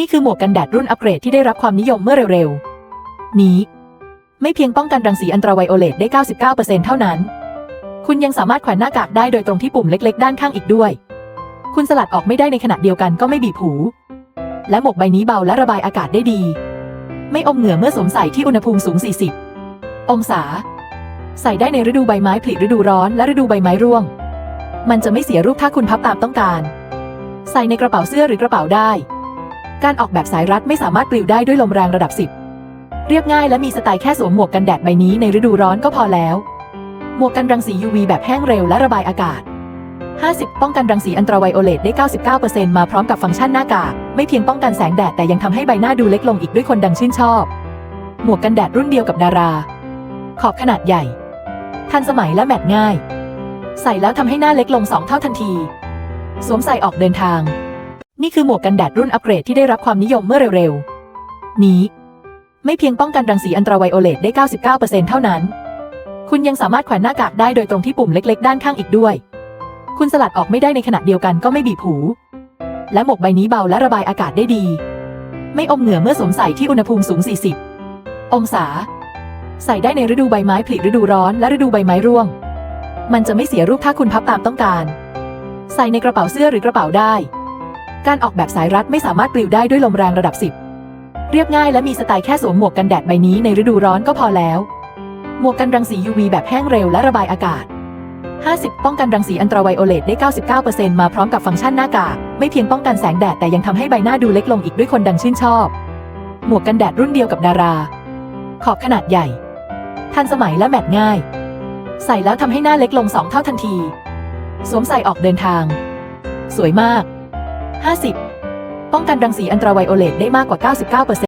นี่คือหมวกกันแดดรุ่นอัปเกรดที่ได้รับความนิยมเมื่อเร็วๆ นี้ ไม่เพียงป้องกันรังสีอันตราไวโอเลตได้ 99%เท่านั้น คุณยังสามารถแขวนหน้ากากได้โดยตรงที่ปุ่มเล็กๆ ด้านข้างอีกด้วย คุณสลัดออกไม่ได้ในขณะเดียวกันก็ไม่บีบหูและหมวกใบนี้เบาและระบายอากาศได้ดี ไม่อมเหงื่อเมื่อสวมใส่ที่อุณหภูมิสูง 40 องศา ใส่ได้ในฤดูใบไม้ผลิฤดูร้อนและฤดูใบไม้ร่วง มันจะไม่เสียรูปถ้าคุณพับตามต้องการ ใส่ในกระเป๋าเสื้อหรือกระเป๋าได้ การออกแบบสายรัดไม่สามารถปลิวได้ด้วยลมแรงระดับ 10 เรียบง่ายและมีสไตล์แค่สวมหมวกกันแดดใบนี้ในฤดูร้อนก็พอแล้ว หมวกกันรังสี UV แบบแห้งเร็วและระบายอากาศ 50 ป้องกันรังสีอันตราไวโอเลตได้ 99%มาพร้อมกับฟังก์ชันหน้ากาก ไม่เพียงป้องกันแสงแดดแต่ยังทำให้ใบหน้าดูเล็กลงอีกด้วยคนดังชื่นชอบ หมวกกันแดดรุ่นเดียวกับดารา ขอบขนาดใหญ่ ทันสมัยและแมทง่าย ใส่แล้วทำให้หน้าเล็กลง2เท่าทันที สวมใส่ออกเดินทาง นี่คือหมวกกันแดดรุ่นอัปเกรดที่ได้รับความนิยมเมื่อเร็วๆ นี้ ไม่เพียงป้องกันรังสีอันตราไวโอเลตได้ 99%เท่านั้น คุณยังสามารถแขวนหน้ากากได้โดยตรงที่ปุ่มเล็ก ๆ ด้านข้างอีกด้วย คุณสลัดออกไม่ได้ในขณะเดียวกันก็ไม่บีบหู และหมวกใบนี้เบาและระบายอากาศได้ดี ไม่อมเหงื่อเมื่อสวมใส่ที่อุณหภูมิสูง 40 องศา ใส่ได้ในฤดูใบไม้ผลิฤดูร้อนและฤดูใบไม้ร่วง มันจะไม่เสียรูปถ้าคุณพับตามต้องการ ใส่ในกระเป๋าเสื้อหรือกระเป๋าได้ การออกแบบสายรัดไม่สามารถปลิวได้ด้วยลมแรงระดับ 10 เรียบง่ายและมีสไตล์แค่สวมหมวกกันแดดใบนี้ในฤดูร้อนก็พอแล้ว หมวกกันรังสี UV แบบแห้งเร็วและระบายอากาศ 50 ป้องกันรังสีอันตราไวโอเลตได้ 99%มาพร้อมกับฟังก์ชันหน้ากาก ไม่เพียงป้องกันแสงแดดแต่ยังทำให้ใบหน้าดูเล็กลงอีกด้วยคนดังชื่นชอบ หมวกกันแดดรุ่นเดียวกับดารา ขอบขนาดใหญ่ ทันสมัยและแมทง่าย ใส่แล้วทำให้หน้าเล็กลง 2 เท่าทันที สวมใส่ออกเดินทาง สวยมาก 50 ป้องกันรังสีอันตราไวโอเลตได้มากกว่า 99%